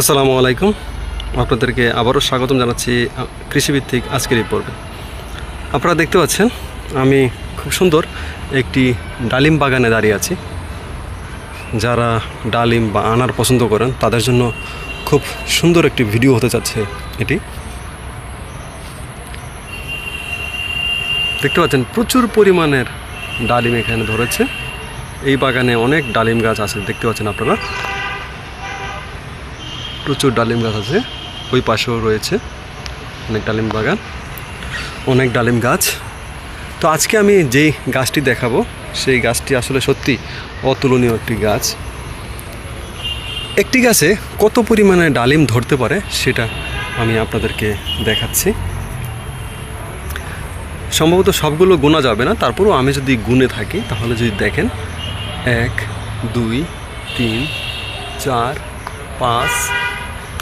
আসসালামু আলাইকুম। আপনাদেরকে আবারও স্বাগতম জানাচ্ছি কৃষিভিত্তিক আজকের এই পর্বে। আপনারা দেখতে পাচ্ছেন, আমি খুব সুন্দর একটি ডালিম বাগানে দাঁড়িয়ে আছি। যারা ডালিম বা আনার পছন্দ করেন, তাদের জন্য খুব সুন্দর একটি ভিডিও হতে যাচ্ছে এটি। দেখতে পাচ্ছেন, প্রচুর পরিমাণের ডালিম এখানে ধরেছে। এই বাগানে অনেক ডালিম গাছ আছে, দেখতে পাচ্ছেন আপনারা। প্রচুর ডালিম গাছ আছে। ওই পাশেও রয়েছে অনেক ডালিম বাগান, অনেক ডালিম গাছ। তো আজকে আমি যেই গাছটি দেখাবো, সেই গাছটি আসলে সত্যি অতুলনীয় একটি গাছ। একটি গাছে কত পরিমাণে ডালিম ধরতে পারে, সেটা আমি আপনাদেরকে দেখাচ্ছি। সম্ভবত সবগুলো গোনা যাবে না, তারপরেও আমি যদি গুনে থাকি, তাহলে যদি দেখেন, এক, দুই, তিন, চার, পাঁচ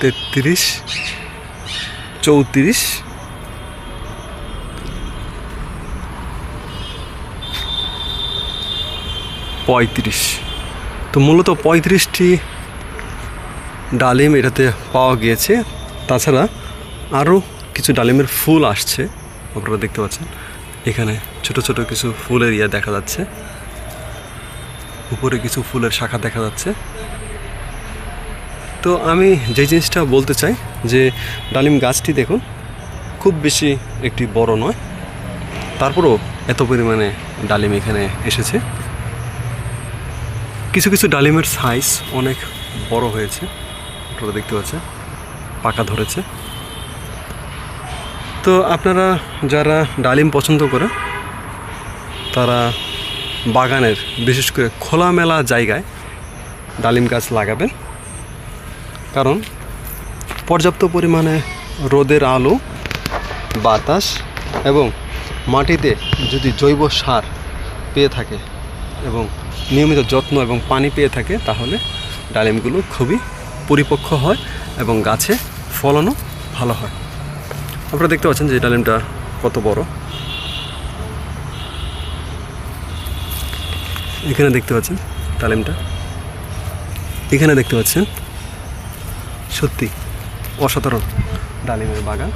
তেত্রিশ, চৌত্রিশ, পঁয়ত্রিশ। তো মূলত পঁয়ত্রিশটি ডালিম এটাতে পাওয়া গিয়েছে। তাছাড়া আরও কিছু ডালিমের ফুল আসছে, আপনারা দেখতে পাচ্ছেন। এখানে ছোট ছোট কিছু ফুলের ইয়ে দেখা যাচ্ছে। উপরে কিছু ফুলের শাখা দেখা যাচ্ছে। তো আমি যে জিনিসটা বলতে চাই, যে ডালিম গাছটি দেখুন, খুব বেশি একটি বড় নয়। তারপরও এত পরিমাণে ডালিম এখানে এসেছে। কিছু কিছু ডালিমের সাইজ অনেক বড় হয়েছে, আপনারা দেখতে পাচ্ছেন, পাকা ধরেছে। তো আপনারা যারা ডালিম পছন্দ করে তারা বাগানের বিশেষ করে খোলামেলা জায়গায় ডালিম গাছ লাগাবেন। কারণ পর্যাপ্ত পরিমাণে রোদের আলো, বাতাস এবং মাটিতে যদি জৈব সার পেয়ে থাকে এবং নিয়মিত যত্ন এবং পানি পেয়ে থাকে, তাহলে ডালিমগুলো খুবই পরিপক্ক হয় এবং গাছে ফলনও ভালো হয়। আপনারা দেখতে পাচ্ছেন যে ডালিমটা কত বড়। এখানে দেখতে পাচ্ছেন ডালিমটা। এখানে দেখতে পাচ্ছেন সত্যি, অসাধারণ ডালিমের বাগান।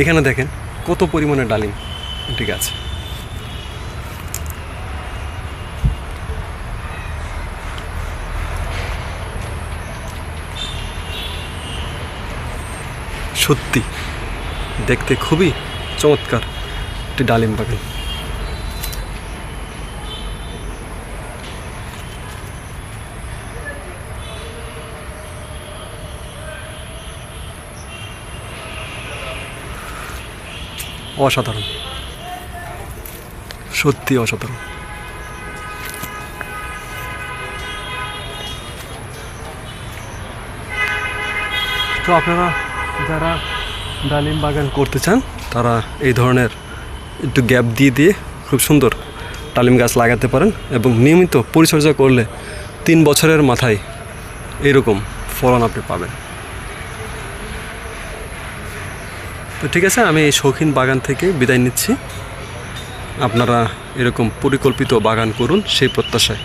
এখানে দেখেন কত পরিমাণে ডালিম ঠিক আছে সত্যি, দেখতে খুবই চমৎকার একটি ডালিম বাগান। অসাধারণ। সত্যি অসাধারণ। তো আপনারা যারা ডালিম বাগান করতে চান, তারা এই ধরনের একটু গ্যাপ দিয়ে দিয়ে খুব সুন্দর ডালিম গাছ লাগাতে পারেন এবং নিয়মিত পরিচর্যা করলে তিন বছরের মাথায় এরকম ফলন আপনি পাবেন। তো ঠিক আছে, আমি এই শৌখিন বাগান থেকে বিদায় নিচ্ছি। আপনারা এরকম পরিকল্পিত বাগান করুন সেই প্রত্যাশায়।